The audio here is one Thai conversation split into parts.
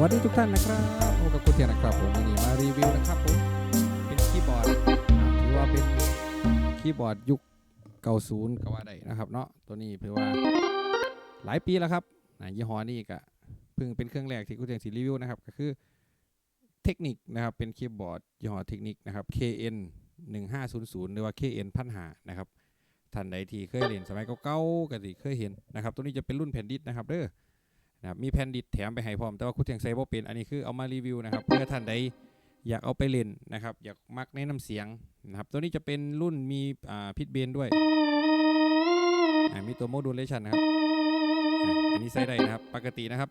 วัสดีทุกท่านนะครับพบกับคุณเทียนนะครับผมวันนี้มารีวิวนะครับผมเป็นคีย์บอร์ดถือว่าเป็นคีย์บอร์ดยุคเก่าศูนย์ก็ว่าได้นะครับเนาะตัวนี้ถือว่าหลายปีแล้วครับยี่ห้อนี้ก็เพิ่งเป็นเครื่องแรกที่คุณเทียนสีรีวิวนะครับก็คือเทคนิคนะครับเป็นคีย์บอร์ดยี่ห้อเทคนิคนะครับ KN 1500หรือว่า KN พันหานะครับท่านใดที่เคยเล่นสมัยเก่าๆก็สิเคยเห็นนะครับ ตัวนี้จะเป็นรุ่นแผ่นดิสนะครับเด้อ นะครับมีแผ่นดิสแถมไปให้พร้อมแต่ว่าคุณเทียงใส่บ่เป็นอันนี้คือเอามารีวิวนะครับ เพื่อท่านใดอยากเอาไปเล่นนะครับ อยากมักแนะนำเสียงนะครับ ตัวนี้จะเป็นรุ่นมีอ่าพิทเบนด้วย มีตัวโมดูลเลชันนะครับ อันนี้ใส่ได้นะครับ ปกตินะครับ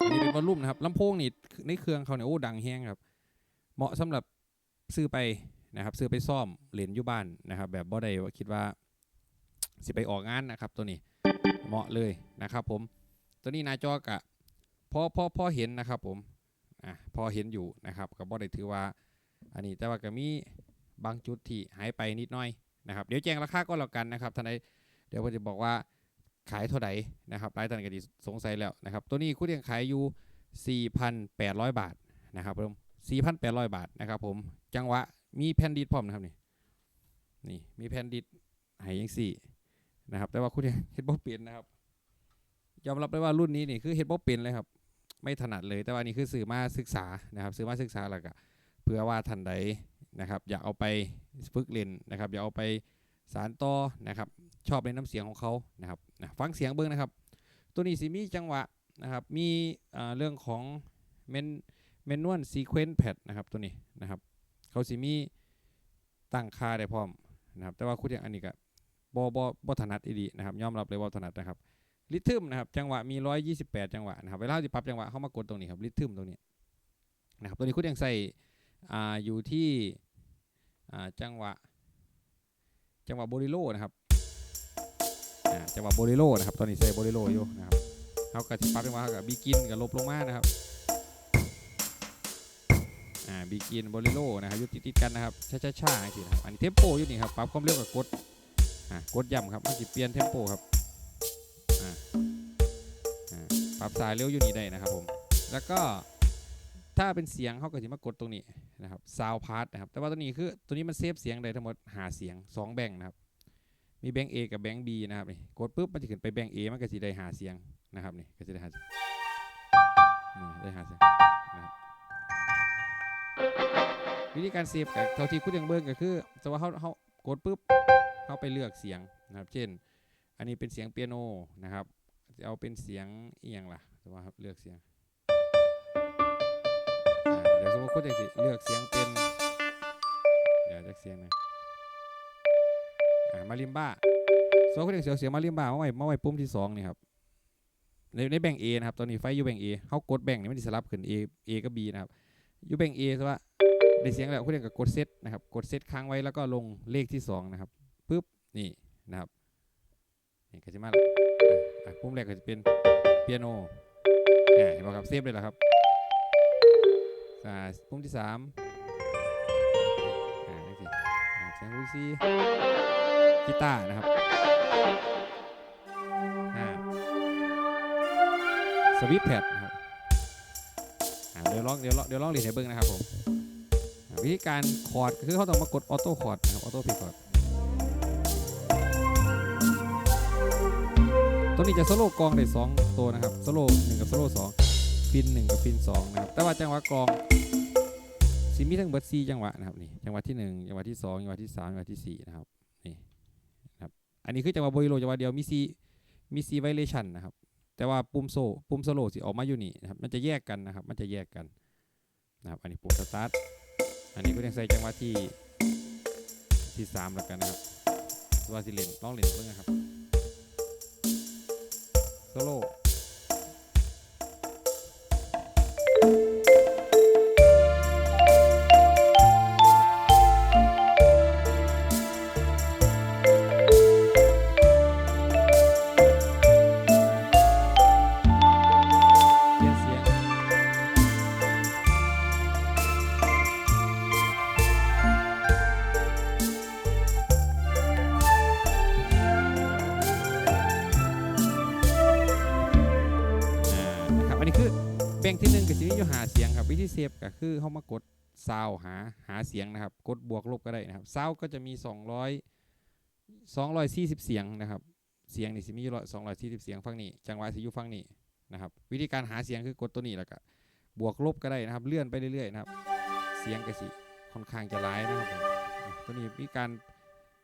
อันนี้เป็นวอลลุ่มนะครับลำโพงนี่ในเครื่องเขาเนี่ยโอ้ดังแฮงครับ เหมาะสำหรับซื้อไปนะครับ ซื้อไปซ่อมเล่นอยู่บ้านนะครับ แบบบ่ได้ว่าคิดว่า สิไปออกงานนะครับ ตัวนี้เหมาะเลยนะครับผม ตัวนี้หน้าจอกะพอพอพอเห็นนะครับผมอะพอเห็นอยู่นะครับก็บ่ได้ถือว่า อันนี้แต่ว่าก็มีบางจุดที่หายไปนิดหน่อยนะครับ เดี๋ยวแจ้งราคาก็แล้วกันนะครับท่านใดเดี๋ยวผมจะบอกว่าขายเท่าไหร่นะครับหลายท่านก็ดีสงสัยแล้วนะครับ ตัวนี้คุณยังขายอยู่ 4,800 บาทนะครับผม4,800 บาทนะครับผมจังหวะมีแผ่นดิสพร้อมนะครับนี่นี่มีแผ่นดิสห้ยังสี่นะครับ แต่ว่าคุณยังเห็นบ่เปลี่ยนนะครับ ยอมรับได้ว่ารุ่นนี้นี่คือเฮ็ดบ่เป็นเลยครับ ไม่ถนัดเลยแต่ว่านี่คือสื่อมาศึกษานะครับสื่อมาศึกษาแล้วก็เพื่อว่าท่านใดนะครับ อยากเอาไปฝึกเล่นนะครับ อยากเอาไปสารต่อนะครับ ชอบในน้ำเสียงของเขานะครับนะฟังเสียงเบิ้งนะครับ ตัวนี้สิมีจังหวะนะครับ มีเรื่องของเมนเมนวลซีเควนต์แพดนะครับตัวนี้นะครับเขาสิมีตั้งค่าได้พร้อมนะครับแต่ว่าคุณอย่างอันนี้ก็บ่บ่บ่ถนัดอีดีนะครับยอมรับเลยว่าถนัดนะครับ ริทึมนะครับจังหวะมี 128 จังหวะนะครับเวลาที่ปรับจังหวะเข้ามากดตรงนี้ครับริทึมตรงนี้นะครับตัวนี้คุณยังใส่อ่าอยู่ที่อ่าจังหวะ จังหวะโบริโลนะครับอ่าจังหวะโบริโลนะครับตอนนี้ใส่โบริโลอยู่นะครับเขากับที่ปรับจังหวะเขากับบีกินกับลบลงมานะครับอ่าบีกินโบริโลนะครับอยู่ติดกันนะครับช้าๆๆสิครับอันนี้เทมโปอยู่นี่ครับปรับความเร็วกับกดอ่ากดย่ำครับมันจะเปลี่ยนเทมโปครับ ปรับสายเร็วอยู่นี่ได้นะครับผม แล้วก็ถ้าเป็นเสียงเขาก็จะมากดตรงนี้นะครับซาวพาร์ทนะครับ แต่ว่าตัวนี้คือตัวนี้มันเซฟเสียงได้ทั้งหมดหาเสียง 2 แบ่งนะครับ มีแบ่ง A กับแบ่ง B นะครับนี่กดปุ๊บมันจะขึ้นไปแบ่ง A มันก็จะได้หาเสียงนะครับนี่ก็จะได้หาเสียงนี่ได้หาเสียงนะครับวิธีการเซฟกับเท่าที่คุณยังเบิ่งก็คือสมมติว่าเขาเขากดปุ๊บเขาไปเลือกเสียงนะครับ เช่น อันนี้เป็นเสียงเปียโนนะครับ เอาเป็นเสียงเอียงล่ะสมมติว่าครับเลือกเสียงเดี๋ยวสมมติคุณจะสิเลือกเสียงเป็นเดี๋ยวจะเสียงหนะอ่ามาริมบ้าสมมติคุณจะเสียงเสียงมาริมบ้ามาไว้มาไว้ปุ่มที่สองนี่ครับในในแบ่ง A นะครับ ตอนนี้ไฟอยู่แบ่ง A เขากดแบ่งนี่มันจะสลับขึ้น A A กับ B นะครับอยู่แบ่ง A สมมติว่าได้เสียงแล้วคุณจะกดเซตนะครับ กดเซตค้างไว้แล้วก็ลงเลขที่สองนะครับปุ๊บนี่นะครับนี่ก็จะมาละอะ ปุ่มแรกก็จะเป็นเปียโนเห็นป่ะครับเซฟเลยล้วครับอ่าปุ่มที่สามอ่านี่สินะครับเสียงฮูซี่กีตาร์นะครับอ่าสวิตช์แพดนะครับอ่าเดี๋ยวลองเดี๋ยวลองเดี๋ยวลองเรียนให้เบิ้งนะครับผมวิธีการคอร์ดคือเขาต้องมากดออโต้คอร์ดนะครับออโต้พิคอร์ด นี้จะโซโล่กองได้สองตัวนะครับโซโล่หนึ่งกับโซโล่สองฟินหนึ่งกับฟินสองนะครับแต่ว่าจังหวะกองสิมีทั้งเบิร์ดซีจังหวะนะครับนี่จังหวะที่หนึ่งจังหวะที่สองจังหวะที่สามจังหวะที่สี่นะครับนี่นะครับอันนี้คือจังหวะโบยโลจังหวะเดียวมีซีมีซีไวเลชันนะครับแต่ว่าปุ่มโซปุ่มโซโล่สิออกมาอยู่นี่นะครับมันจะแยกกันนะครับมันจะแยกกันนะครับอันนี้ปุ่มสตาร์ทอันนี้ก็ยังใส่จังหวะที่ที่สามแล้วกันนะครับว่าสิเลนลองเลนเพิ่งนะครับ โซาวหาหาเสียงนะครับ กดบวกลบก็ได้นะครับซาวก็จะมี 200 240 เสียงนะครับ เสียงนี่สิมีอยู่240เสียงฝั่งนี้จังหวะสิอยู่ฝั่งนี้นะครับ วิธีการหาเสียงคือกดตัวนี้แล้วก็บวกลบก็ได้นะครับ เลื่อนไปเรื่อยๆนะครับ เสียงก็สิค่อนข้างจะหลายนะครับตัวนี้มีการ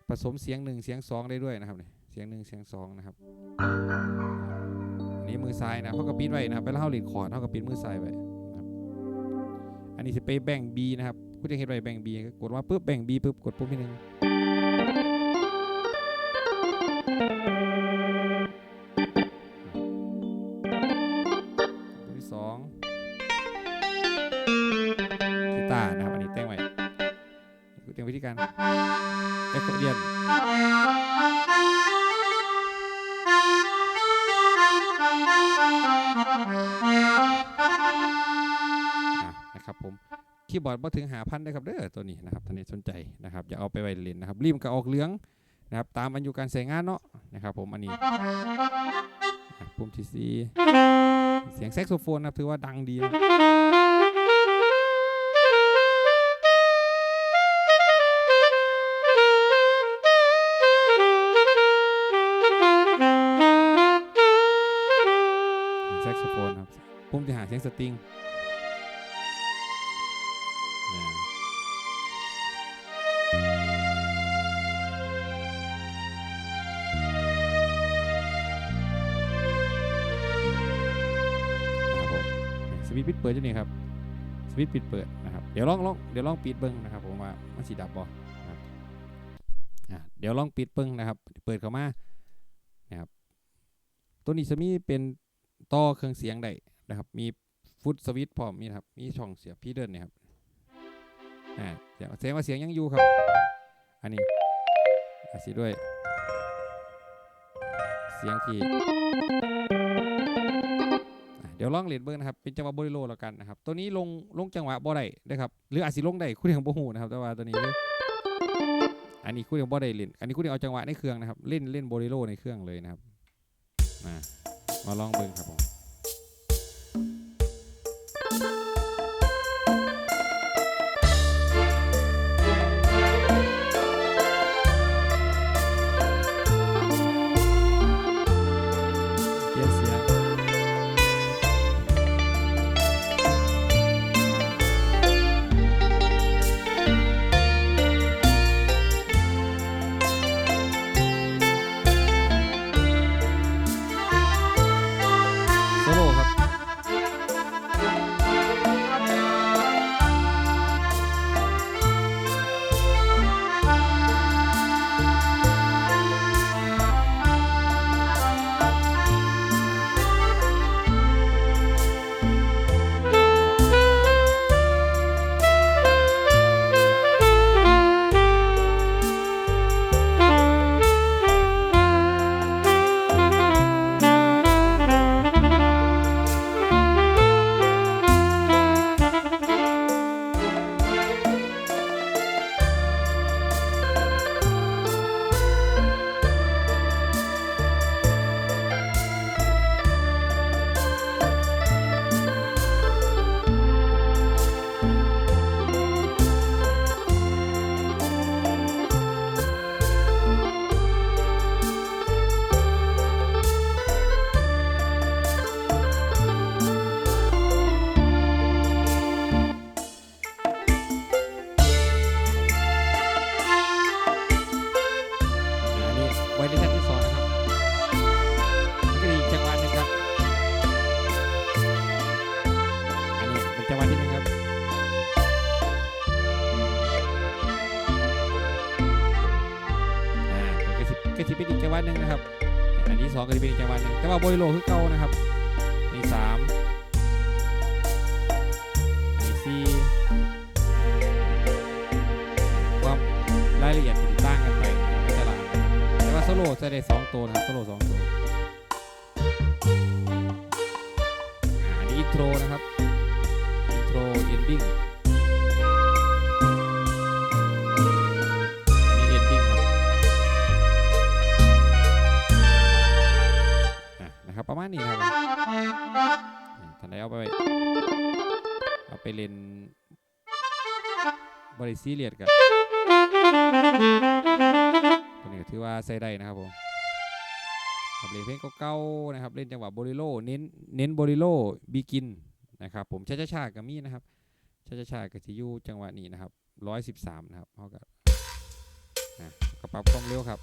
ผสมเสียงหนึ่งเสียงสองได้ด้วยนะครับนี่เสียงหนึ่งเสียงสองนะครับอันนี้มือซ้ายนะเขาก็ปิดไว้นะครับเลาเขาหลีดคอร์ดเขาก็ปิดมือซ้ายไว้ อันนี้จะไปแบ่ง B นะครับคุณจะเห็นไว้แบ่ง B ก็กดว่าปุ๊บแบ่ง B ปุ๊บกดปุ่มที่หนึ่งที่สองกีตาร์นะครับอันนี้แต่งไว้เตรียมวิธีการแอคคอร์เดียนอะนะครับ ผมคีย์บอร์ดบ่ถึงหาพันได้ครับเด้อตัวนี้นะครับท่านนี้สนใจนะครับอย่าเอาไปไว้เล่นนะครับริมก็ออกเหลืองนะครับตามอายุการใช้งานเนาะนะครับผมอันนี้ปุ่มที่สีเสียงแซกโซโฟนนะครับถือว่าดังดีนะแซกโซโฟนครับปุ่มที่หาเสียงสตริง เปิดอยู่นี่ครับสวิตช์ปิดเปิดนะครับเดี๋ยวลองลองเดี๋ยวลองปิดเบิ้งนะครับผมว่ามันสีดับบ่นะครับอะเดี๋ยวลองปิดเบิ้งนะครับ เปิดเข้ามานะครับตัวนี้จะมีเป็นต่อเครื่องเสียงได้นะครับ มีฟุตสวิตพร้อมมีครับมีช่องเสียบพี่เดินเนี่ยครับอ่าเสียงแสดงว่าเสียงยังอยู่ครับ อันนี้อาสิด้วย เสียงที่ ดี๋ยวลองเล่นเบิ้งนะครับ เป็นจังหวะโบริโลแล้วกันนะครับ ตัวนี้ลงลงจังหวะบ่ได้นะครับ หรืออาจสิลงได้คุณยังบ่หูนะครับ แต่ว่าตัวนี้ อันนี้คุณยังบ่ได้เล่น อันนี้คุณยังเอาจังหวะในเครื่องนะครับ เล่นเล่นโบริโลในเครื่องเลยนะครับ มา มาลองเบิ้งครับผม แต่ว่าโบยโลคือเก่านะครับอันนี้สามอันนี้สี่ความรายละเอียดจะต่างกันไปในตละอันนะครับแต่ว่าโซโล่จะได้สองตัวนะครับโซโล่สองตัวอันนี้อินโทรนะครับอินโทรเอนดิ้ง บริซีเรียสกับตัวนี้ถือว่าใส่ได้นะครับผมกับเพลงเพลงเก่าๆนะครับ เล่นจังหวะโบลิโลเน้นเน้นโบลิโลบีกินนะครับผมช้าๆๆกับมีนะครับช้าๆๆกับทียูจังหวะนี้นะครับ113นะครับเขาก็อะก็ปรับความเร็วครับ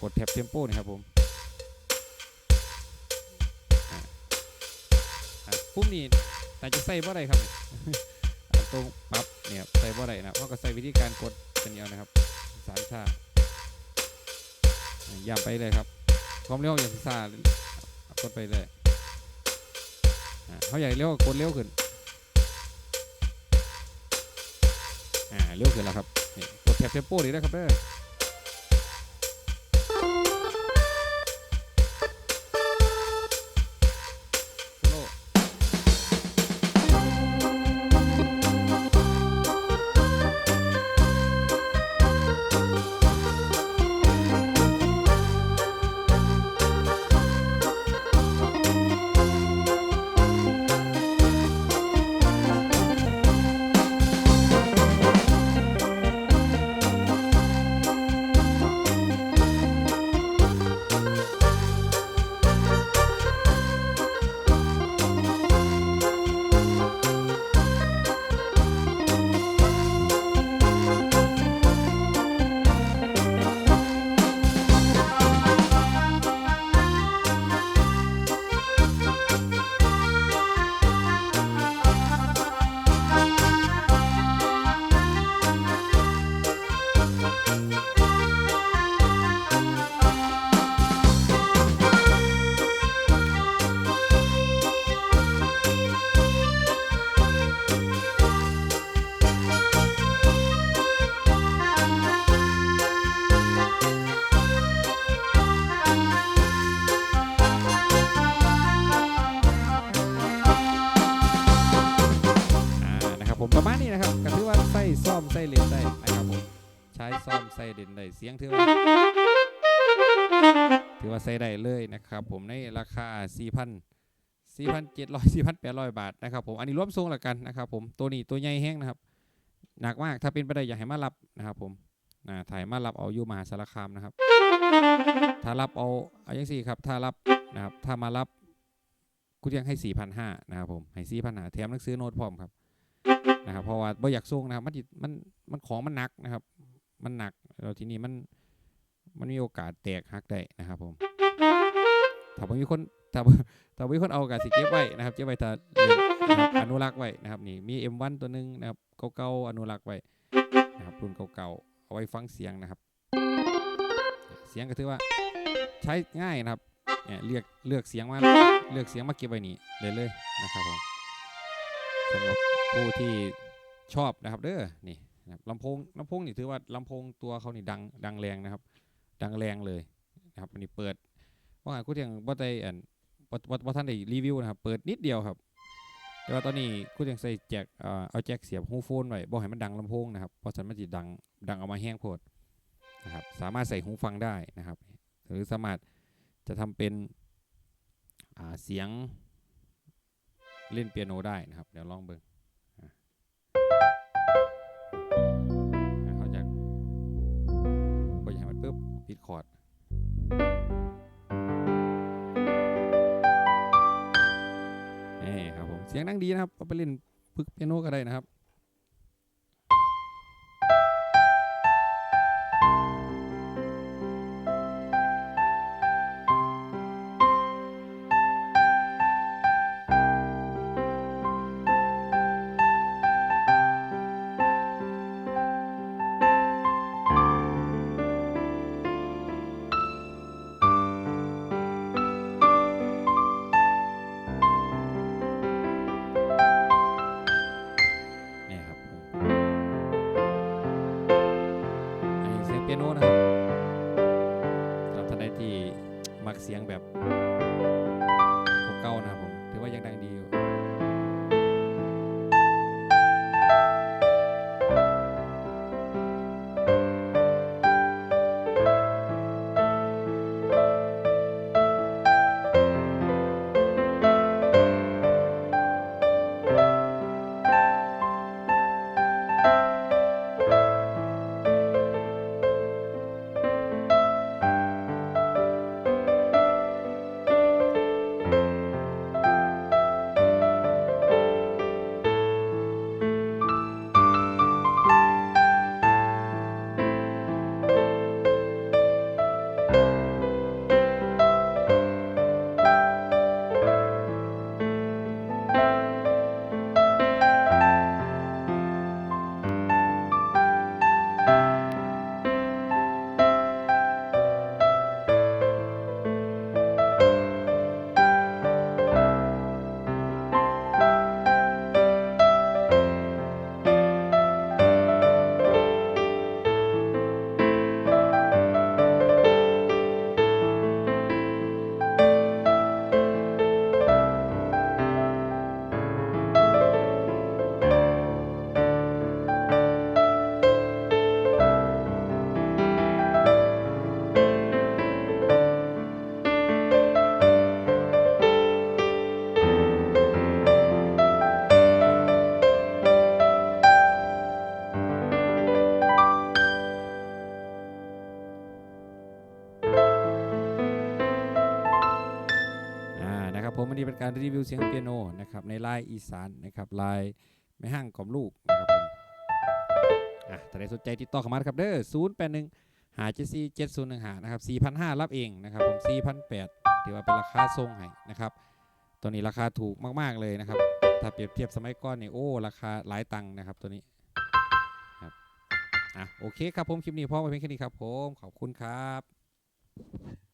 กดแท็บเทมโปนะครับผมปุ่มนี้แต่จะใส่บ่ได้ครับ ตรงปรับเนี่ยใส่บ่ได้นะเพราะก็ใส่วิธีการกดเป็นเดียวนะครับสามชาอ่าย่ำไปเลยครับความเร็วอย่างซากดไปเลยเขาใหญ่เร็วกดเร็วขึ้นอ่าเร็วขึ้นแล้วครับกดแท็บเทมโปดีนะครับเด้อ ซ่อมใส่เลนได้เสียงถือว่าถือว่าใส่ได้เลยนะครับผมในราคา 4,000 4,700 4,800 บาทนะครับผมอันนี้รวมทรงละกันนะครับผมตัวนี้ตัวใหญ่แห้งนะครับหนักมากถ้าเป็นไปได้อยากให้มารับนะครับผมอ่าถ่ายมารับเอาอยู่มหาสารคามนะครับ ถ้ารับเอาเอาอย่างสี่ครับ ถ้ารับนะครับถ้ามารับกูยังให้ 4,500นะครับผมให้4,500แถมหนังสือโน้ตพร้อมครับนะครับเพราะว่าบ่อยากส่งนะครับมันจิมันมันของมันหนักนะครับ มันหนักแล้วทีนี้มันมันมีโอกาสแตกหักได้นะครับผมถ้าบ่มีคนถ้าบ่ถ้าบ่มีคนเอากาสิเก็บไว้นะครับเก็บไว้ถ้าเล่นอนุรักษ์ไว้นะครับนี่มี M1 ตัวหนึงนะครับเก่าๆอนุรักษ์ไว้นะครับรุ่นเก่าๆเอาไว้ฟังเสียงนะครับ เสียงก็ถือว่าใช้ง่ายนะครับเนี่ยเลือกเลือกเสียงมาเลือกเสียงมาเก็บไว้นี่เลยเลยนะครับผมสำหรับผู้ที่ชอบนะครับเด้อนี่ นะครับลำโพงลำโพงนี่ถือว่าลำโพงตัวเขานี่ดังดังแรงนะครับ ดังแรงเลยนะครับอันนี้เปิดว่ากูเทียงบ่ได้อันบ่บ่บ่ท่านได้รีวิวนะครับ เปิดนิดเดียวครับ แต่ว่าตอนนี้กูเทียงใส่แจ็คเอ่อเอาแจ็คเสียบหูโฟนไว้บ่ให้มันดังลำโพงนะครับเพราะฉันมันสิดังดังเอามาแห้งโพดนะครับสามารถใส่หูฟังได้นะครับ หรือสามารถจะทำเป็นเสียงเล่นเปียโนได้นะครับ เดี๋ยวลองเบิ่ง อร์ดนี่ครับผมเสียงดังดีนะครับเอาไปเล่นพึกเปียโนก็ได้นะครับ ผมวันนี้เป็นการรีวิวเสียงเปียโนนะครับในลายอีสานนะครับลายไม่ห้างกล่อมลูกนะครับผมอะถ้าใครสนใจติดต่อเข้ามาครับเด้อ0 8 1หาเจ็ดสี่เจ็ดศูนย์หนึ่งหานะครับ4,500รับเองนะครับผม4,800ถือว่าเป็นราคาทรงให้นะครับตัวนี้ราคาถูกมากๆเลยนะครับ ถ้าเปรียบเทียบสมัยก่อนนี่โอ้ราคาหลายตังค์นะครับตัวนี้ครับอะโอเคครับผมคลิปนี้พอมาเพียงแค่นี้ครับผมขอบคุณครับ